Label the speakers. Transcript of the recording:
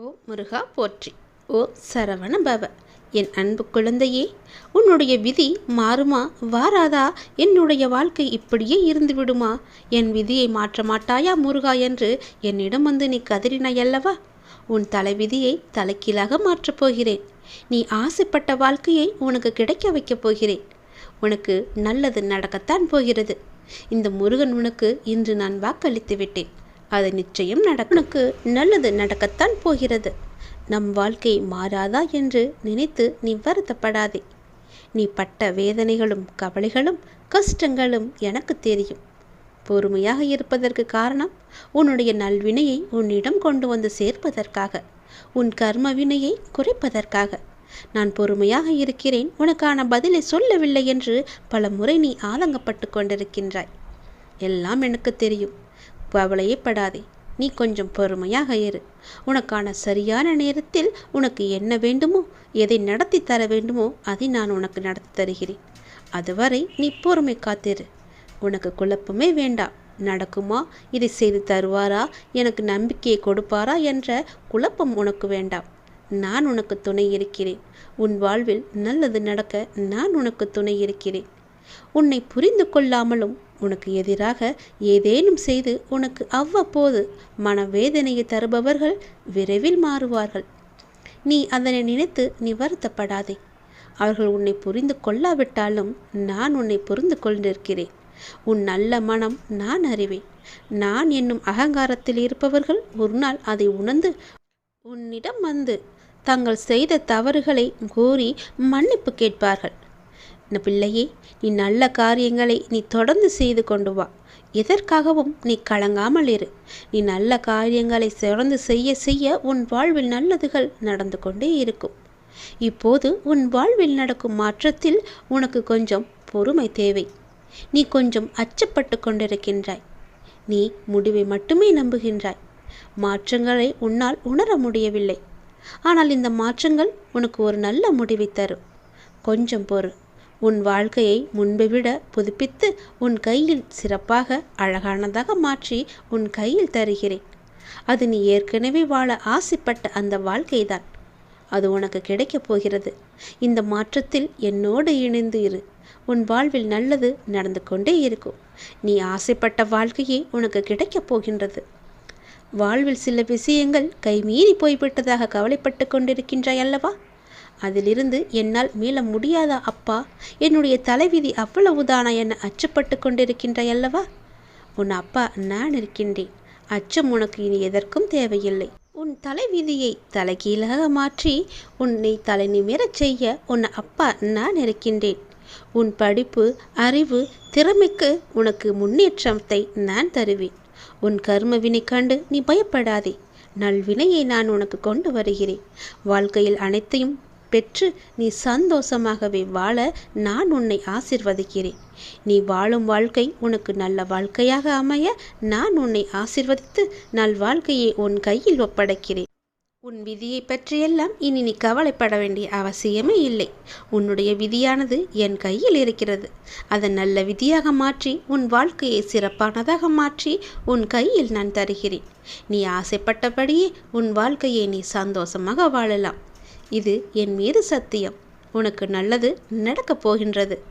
Speaker 1: ஓ முருகா போற்றி. ஓ சரவண பவ. என் அன்பு குழந்தையே உன்னுடைய விதி மாறுமா? வாராதா? என்னுடைய வாழ்க்கை இப்படியே இருந்து விடுமா என் விதியை மாற்ற மாட்டாயா முருகா என்று என்னிடம் வந்து நீ கதறினாயல்லவா? உன் தலைவிதியை தலைக்கீழாக மாற்றப் போகிறேன். நீ ஆசைப்பட்ட வாழ்க்கையை உனக்கு கிடைக்க வைக்கப் போகிறேன். உனக்கு நல்லது நடக்கத்தான் போகிறது. இந்த முருகன் உனக்கு இன்று நான் வாக்களித்து விட்டேன். அது நிச்சயம் நடக்கனுக்கு நல்லது நடக்கத்தான் போகிறது. நம் வாழ்க்கை மாறாதா என்று நினைத்து நீ வருத்தப்படாதே. நீ பட்ட வேதனைகளும் கவலைகளும் கஷ்டங்களும் எனக்கு தெரியும். பொறுமையாக இருப்பதற்கு காரணம் உன்னுடைய நல்வினையை உன்னிடம் கொண்டு வந்து சேர்ப்பதற்காக உன் கர்ம வினையை குறைப்பதற்காக. நான் பொறுமையாக இருக்கிறேன் உனக்கான பதிலை சொல்லவில்லை என்று பல முறை நீ ஆதங்கப்பட்டு கொண்டிருக்கின்றாய். எல்லாம் எனக்கு தெரியும். கவலையப்படாதே நீ கொஞ்சம் பொறுமையாக இரு. உனக்கான சரியான நேரத்தில் உனக்கு என்ன வேண்டுமோ எதை நடத்தி தர வேண்டுமோ அதை நான் உனக்கு நடத்தி தருகிறேன். அதுவரை நீ பொறுமை காத்திரு. உனக்கு குழப்பமே வேண்டாம் நடக்குமா? இதை செய்து தருவாரா? எனக்கு நம்பிக்கையை கொடுப்பாரா? என்ற குழப்பம் உனக்கு வேண்டாம். நான் உனக்கு துணை இருக்கிறேன். உன் வாழ்வில் நல்லது நடக்க நான் உனக்கு துணை இருக்கிறேன். உன்னை புரிந்து கொள்ளாமலும் உனக்கு எதிராக ஏதேனும் செய்து உனக்கு அவ்வப்போது மனவேதனையை தருபவர்கள் விரைவில் மாறுவார்கள். நீ அதனை நினைத்து நீ வருத்தப்படாதே அவர்கள் உன்னை புரிந்து கொள்ளாவிட்டாலும் நான் உன்னை புரிந்து கொண்டிருக்கிறேன் உன் நல்ல மனம் நான் அறிவேன். நான் என்னும் அகங்காரத்தில் இருப்பவர்கள் ஒரு நாள் அதை உணர்ந்து உன்னிடம் வந்து தங்கள் செய்த தவறுகளை கூறி மன்னிப்பு கேட்பார்கள். இந்த பிள்ளையே நீ நல்ல காரியங்களை நீ தொடர்ந்து செய்து கொண்டு வா. எதற்காகவும் நீ கலங்காமல் இரு. நீ நல்ல காரியங்களை தொடர்ந்து செய்ய செய்ய உன் வாழ்வில் நல்லதுகள் நடந்து கொண்டே இருக்கும். இப்போது உன் வாழ்வில் நடக்கும் மாற்றத்தில் உனக்கு கொஞ்சம் பொறுமை தேவை. நீ கொஞ்சம் அச்சப்பட்டு கொண்டிருக்கின்றாய். நீ முடிவை மட்டுமே நம்புகின்றாய். மாற்றங்களை உன்னால் உணர முடியவில்லை. ஆனால் இந்த மாற்றங்கள் உனக்கு ஒரு நல்ல முடிவை தரும். கொஞ்சம் பொறு. உன் வாழ்க்கையை முன்பை விட புதுப்பித்து உன் கையில் சிறப்பாக அழகானதாக மாற்றி உன் கையில் தருகிறேன். அது நீ ஏற்கனவே வாழ ஆசைப்பட்ட அந்த வாழ்க்கைதான். அது உனக்கு கிடைக்கப் போகிறது. இந்த மாற்றத்தில் என்னோடு இணைந்து இரு. உன் வாழ்வில் நல்லது நடந்து கொண்டே இருக்கும். நீ ஆசைப்பட்ட வாழ்க்கையே உனக்கு கிடைக்கப் போகின்றது. வாழ்வில் சில விஷயங்கள் கைமீறி போய்விட்டதாக கவலைப்பட்டு கொண்டிருக்கின்றாய் அல்லவா? அதிலிருந்து என்னால் மீள முடியாதா அப்பா? என்னுடைய தலைவிதி அவ்வளவுதானா என அச்சப்பட்டு கொண்டிருக்கின்றாய் அல்லவா? உன் அப்பா நான் இருக்கின்றேன். அச்சம் உனக்கு இனி எதற்கும் தேவையில்லை. உன் தலைவிதியை தலைகீழாக மாற்றி உன்னை தலை நிமிரச் செய்ய உன் அப்பா நான் இருக்கின்றேன். உன் படிப்பு அறிவு திறமைக்கு உனக்கு முன்னேற்றத்தை நான் தருவேன். உன் கர்மவினை கண்டு நீ பயப்படாதே. நல்வினையை நான் உனக்கு கொண்டு வருகிறேன். வாழ்க்கையில் அனைத்தையும் பெற்று நீ சந்தோஷமாகவே வாழ நான் உன்னை ஆசிர்வதிக்கிறேன். நீ வாழும் வாழ்க்கை உனக்கு நல்ல வாழ்க்கையாக அமைய நான் உன்னை ஆசிர்வதித்து நல் வாழ்க்கையை உன் கையில் ஒப்படைக்கிறேன். உன் விதியை பற்றியெல்லாம் இனி நீ கவலைப்பட வேண்டிய அவசியமே இல்லை. உன்னுடைய விதியானது என் கையில் இருக்கிறது. அதை நல்ல விதியாக மாற்றி உன் வாழ்க்கையை சிறப்பானதாக மாற்றி உன் கையில் நான் தருகிறேன். நீ ஆசைப்பட்டபடியே உன் வாழ்க்கையை நீ சந்தோஷமாக வாழலாம். இது என் மீது சத்தியம். உனக்கு நல்லது நடக்கப் போகின்றது.